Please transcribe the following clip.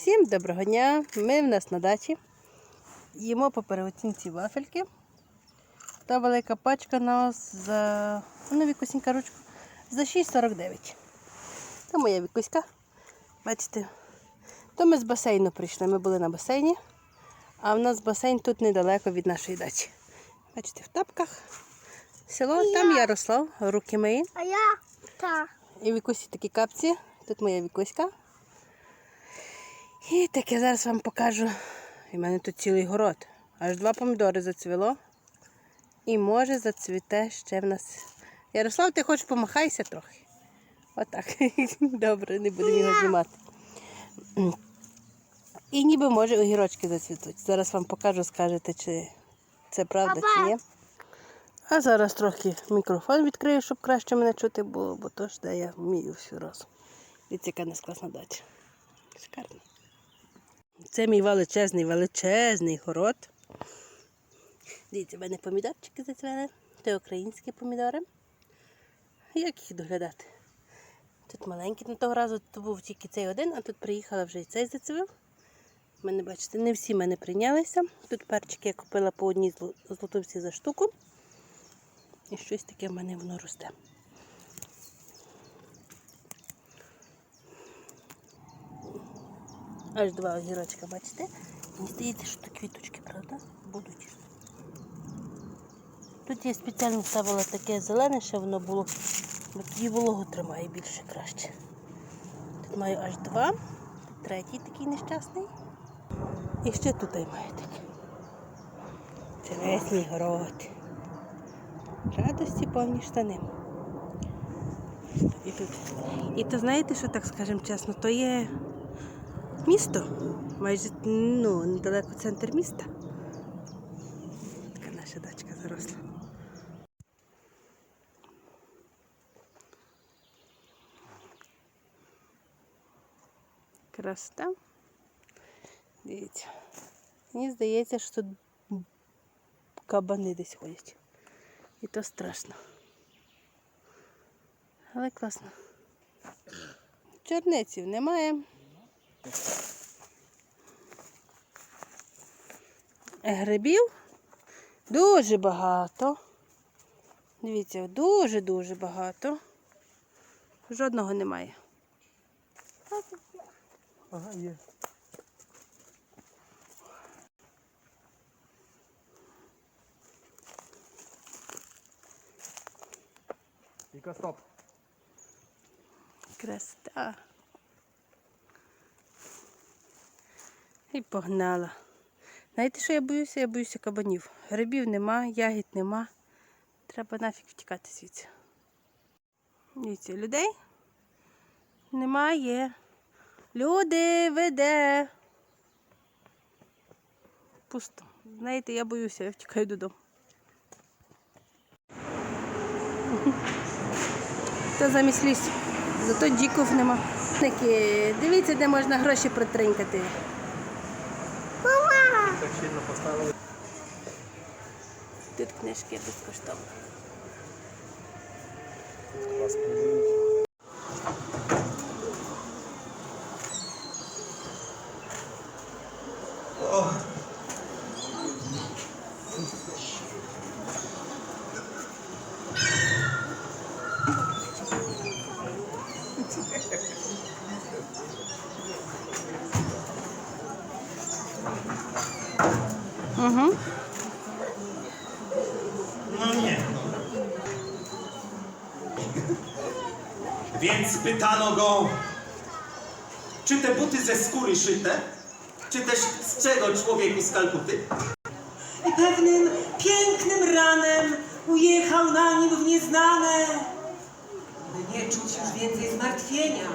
Всім доброго дня! Ми в нас на дачі. Їмо по переоцінці вафельки. Та велика пачка нас за ну, вікусінька ручку за 6,49. Та моя вікуська. Бачите, то ми з басейну прийшли. Ми були на басейні, а в нас басейн тут недалеко від нашої дачі. Бачите, в тапках. Село, там Ярослав, руки мої. А я та. І вікусі такі капці. Тут моя вікуська. І так я зараз вам покажу. І в мене тут цілий город. Аж два помідори зацвіло. І може зацвіте ще в нас. Ярослав, ти хочеш помахайся трохи. Отак. Добре, не будемо його знімати. І ніби може огірочки зацвітуть. Зараз вам покажу, скажете, чи це правда, чи ні. А зараз трохи мікрофон відкрию, щоб краще мене чути було, бо то ж де я вмію всю разом. Дивіться, яка нас класна дача. Шикарно. Це мій величезний, величезний город. Дивіться, в мене помідорчики зацвели. Це українські помідори. Як їх доглядати? Тут маленькі, на того разу то був тільки цей один, а тут приїхала вже і цей зацвів. Мене, бачите, не всі мене прийнялися. Тут перчики я купила по одній зло- злотовці за штуку. І щось таке в мене воно росте. Аж два огірочка, бачите? Мені здається, що тут квіточки, правда? Будуть. Тут я спеціально ставила таке зелене, ще воно було, бо тоді вологу тримає більше краще. Тут маю аж два, третій такий нещасний. І ще тут маю такий. Це мій город. Радості повні штани. І, тут. і то знаєте, що так скажемо чесно, то є місто, майже ну, недалеко центр міста. Така наша дачка заросла. Красота. Дивіться. Мені здається, що тут кабани десь ходять. І то страшно. Але класно. Чорниців немає. Грибів дуже багато. Дивіться, дуже-дуже багато. Жодного немає. Ага, є. Віка, стоп. Красота. І погнала. Знаєте, що я боюся? Я боюся кабанів. Грибів нема, ягід нема. Треба нафіг втікати звідси. Дивіться, людей немає. Люди веде. Пусто. Знаєте, я боюся, я втікаю додому. Та замість лісу. Зато діків нема. Такі, дивіться, де можна гроші протринькати. Так щільно поставили. Тут книжки безкоштовно. Mhm. No nie. Więc pytano go, czy te buty ze skóry szyte, czy też z czego człowieku z Kalkuty? I pewnym pięknym ranem ujechał na nim w nieznane, by nie czuć już więcej zmartwienia.